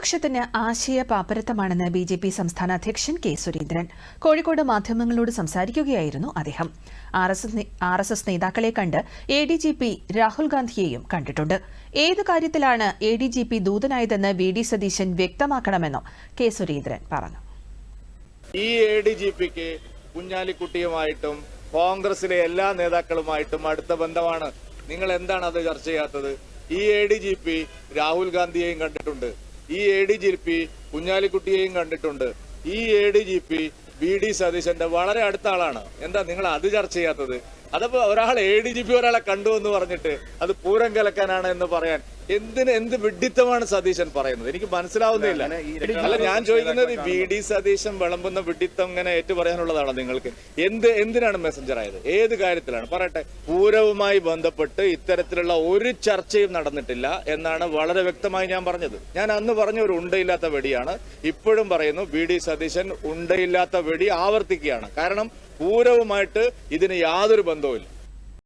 പ്രതിപക്ഷത്തിന് ആശയ പാപ്പരത്തമാണെന്ന് B J P സംസ്ഥാന അധ്യക്ഷൻ കെ സുരേന്ദ്രൻ. കോഴിക്കോട് മാധ്യമങ്ങളോട് സംസാരിക്കുകയായിരുന്നു അദ്ദേഹം. ആർ എസ് എസ് നേതാക്കളെ കണ്ട് A D G P Rahul ഗാന്ധിയെയും കണ്ടിട്ടുണ്ട്. ഏത് കാര്യത്തിലാണ് എ ഡി ജി പി ദൂതനായതെന്ന് വി ഡി സതീശൻ വ്യക്തമാക്കണമെന്നും കെ സുരേന്ദ്രൻ പറഞ്ഞു. ഈ എ ഡി ജി പിക്ക് കുഞ്ഞാലിക്കുട്ടിയുമായിട്ടും കോൺഗ്രസിലെ എല്ലാ നേതാക്കളുമായിട്ടും അടുത്ത ബന്ധമാണ്. നിങ്ങൾ എന്താണ് അത് ചർച്ച ചെയ്യാത്തത്? ഈ A D G P Rahul ഗാന്ധിയെയും കണ്ടിട്ടുണ്ട്. ഈ എ ഡി ജി പി കുഞ്ഞാലിക്കുട്ടിയെയും കണ്ടിട്ടുണ്ട്. ഈ A D G P B D സതീശന്റെ വളരെ അടുത്ത ആളാണ്. എന്താ നിങ്ങൾ അത് ചർച്ച ചെയ്യാത്തത്? അതപ്പോ ഒരാൾ എ ഡി ജി പി ഒരാളെ കണ്ടു എന്ന് പറഞ്ഞിട്ട് അത് പൂരം കലക്കാനാണ് എന്ന് പറയാൻ എന്തിന് എന്ത് വിഡിത്തമാണ് സതീശൻ പറയുന്നത്? എനിക്ക് മനസ്സിലാവുന്നില്ല. അല്ല ഞാൻ ചോദിക്കുന്നത് വി ഡി സതീശൻ വിളമ്പുന്ന വിഡിത്തം ഇങ്ങനെ ഏറ്റു പറയാനുള്ളതാണോ നിങ്ങൾക്ക്? എന്ത് എന്തിനാണ് മെസ്സഞ്ചർ ആയത്? ഏത് കാര്യത്തിലാണ്? പറയട്ടെ. പൂരവുമായി ബന്ധപ്പെട്ട് ഇത്തരത്തിലുള്ള ഒരു ചർച്ചയും നടന്നിട്ടില്ല എന്നാണ് വളരെ വ്യക്തമായി ഞാൻ പറഞ്ഞത്. ഞാൻ അന്ന് പറഞ്ഞ ഒരു ഉണ്ടയില്ലാത്ത വെടിയാണ്. ഇപ്പോഴും പറയുന്നു വി ഡി സതീശൻ ഉണ്ടയില്ലാത്ത വെടി ആവർത്തിക്കുകയാണ്. കാരണം പൂരവുമായിട്ട് ഇതിന് യാതൊരു ബന്ധവുമില്ല.